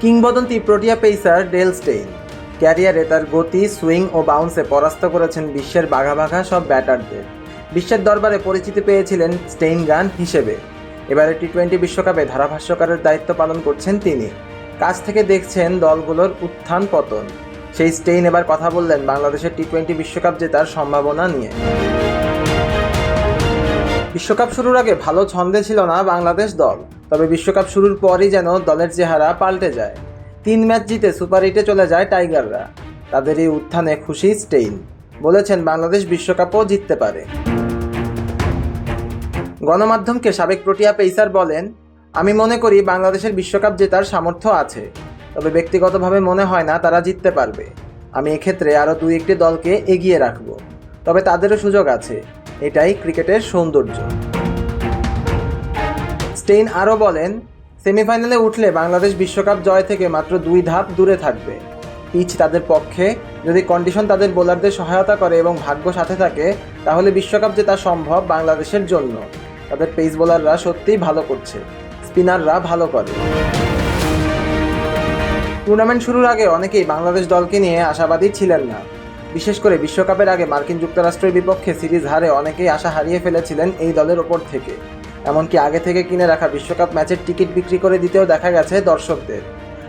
কিংবদন্তি Protea pacer Dale Steyn. ক্যারিয়ারে তার গতি, সুইং ও বাউন্সে পরাস্ত করেছেন বিশ্বের বাঘা বাঘা সব ব্যাটারদের। বিশ্বের দরবারে পরিচিতি পেয়েছিলেন স্টেইন গান হিসেবে। এবারে টি টোয়েন্টি বিশ্বকাপে ধারাভাষ্যকারের দায়িত্ব পালন করছেন তিনি। কাছ থেকে দেখছেন দলগুলোর উত্থান পতন। সেই স্টেইন এবার কথা বললেন বাংলাদেশের টি টোয়েন্টি বিশ্বকাপ জেতার সম্ভাবনা নিয়ে। বিশ্বকাপ শুরুর আগে ভালো ছন্দে ছিল না বাংলাদেশ দল, তবে বিশ্বকাপ শুরুর পরই যেন দলের চেহারা পাল্টে যায়। তিন ম্যাচ জিতে সুপার এইটে চলে যায় টাইগাররা। তাদের এই উত্থানে খুশি স্টেইন, বলেছেন বাংলাদেশ বিশ্বকাপও জিততে পারে। গণমাধ্যমকে সাবেক প্রোটিয়া পেসার বলেন, আমি মনে করি বাংলাদেশের বিশ্বকাপ জেতার সামর্থ্য আছে, তবে ব্যক্তিগতভাবে মনে হয় না তারা জিততে পারবে। আমি এক্ষেত্রে আরও দুই একটি দলকে এগিয়ে রাখব, তবে তাদেরও সুযোগ আছে। এটাই ক্রিকেটের সৌন্দর্য। স্টেইন আরও বলেন, সেমিফাইনালে উঠলে বাংলাদেশ বিশ্বকাপ জয় থেকে মাত্র দুই ধাপ দূরে থাকবে। পিচ তাদের পক্ষে, যদি কন্ডিশন তাদের বোলারদের সহায়তা করে এবং ভাগ্য সাথে থাকে, তাহলে বিশ্বকাপ জেতা সম্ভব বাংলাদেশের জন্য। তাদের পেস বোলাররা সত্যিই ভালো করছে, স্পিনাররা ভালো করে। টুর্নামেন্ট শুরুর আগে অনেকেই বাংলাদেশ দলকে নিয়ে আশাবাদী ছিলেন না। বিশেষ করে বিশ্বকাপের আগে মার্কিন যুক্তরাষ্ট্রের বিপক্ষে সিরিজ হারে অনেকেই আশা হারিয়ে ফেলেছিলেন এই দলের ওপর থেকে। এমনকি আগে থেকে কিনে রাখা বিশ্বকাপ ম্যাচের টিকিট বিক্রি করে দিতেও দেখা গেছে দর্শকদের।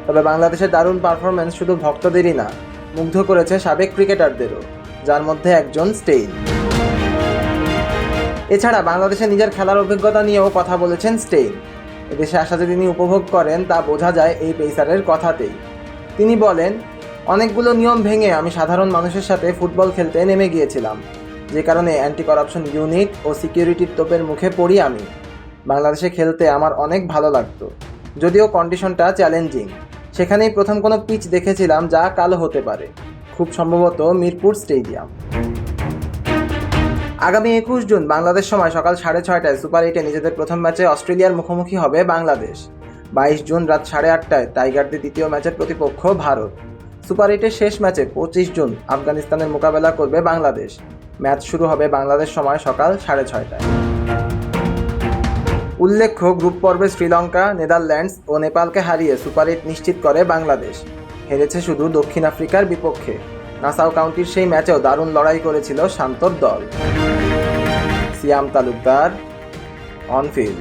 তবে বাংলাদেশের দারুণ পারফরমেন্স শুধু ভক্তদেরই না, মুগ্ধ করেছে সাবেক ক্রিকেটারদেরও, যার মধ্যে একজন স্টেইন। এছাড়া বাংলাদেশে নিজের খেলার অভিজ্ঞতা নিয়েও কথা বলেছেন স্টেইন। এদেশে আসা যে তিনি উপভোগ করেন তা বোঝা যায় এই পেসারের কথাতেই। তিনি বলেন অনেকগুলো নিয়ম ভেঙে আমি সাধারণ মানুষের সাথে ফুটবল খেলতে নেমে গিয়েছিলাম, যে কারণে অ্যান্টি করাপশন ইউনিট ও সিকিউরিটির তোপের মুখে পড়ি আমি। বাংলাদেশে খেলতে আমার অনেক ভালো লাগতো, যদিও কন্ডিশনটা চ্যালেঞ্জিং সেখানেই প্রথম কোনো পিচ দেখেছিলাম যা কালো হতে পারে, খুব সম্ভবত মিরপুর স্টেডিয়াম। আগামী একুশ জুন বাংলাদেশ সময় সকাল সাড়ে ছয়টায় সুপার এইটে নিজেদের প্রথম ম্যাচে অস্ট্রেলিয়ার মুখোমুখি হবে বাংলাদেশ। বাইশ জুন রাত সাড়ে আটটায় টাইগারদের দ্বিতীয় ম্যাচের প্রতিপক্ষ ভারত। সুপার এইটের শেষ ম্যাচে পঁচিশ জুন আফগানিস্তানের মোকাবেলা করবে বাংলাদেশ। ম্যাচ শুরু হবে বাংলাদেশ সময় সকাল সাড়ে ছয়টায়। উল্লেখ্য, গ্রুপ পর্বে শ্রীলঙ্কা, নেদারল্যান্ডস ও নেপালকে হারিয়ে সুপার এইট নিশ্চিত করে বাংলাদেশ। হেরেছে শুধু দক্ষিণ আফ্রিকার বিপক্ষে। নাসাউ কাউন্টির সেই ম্যাচেও দারুণ লড়াই করেছিল শান্তর দল। Siam Talukdar, on field.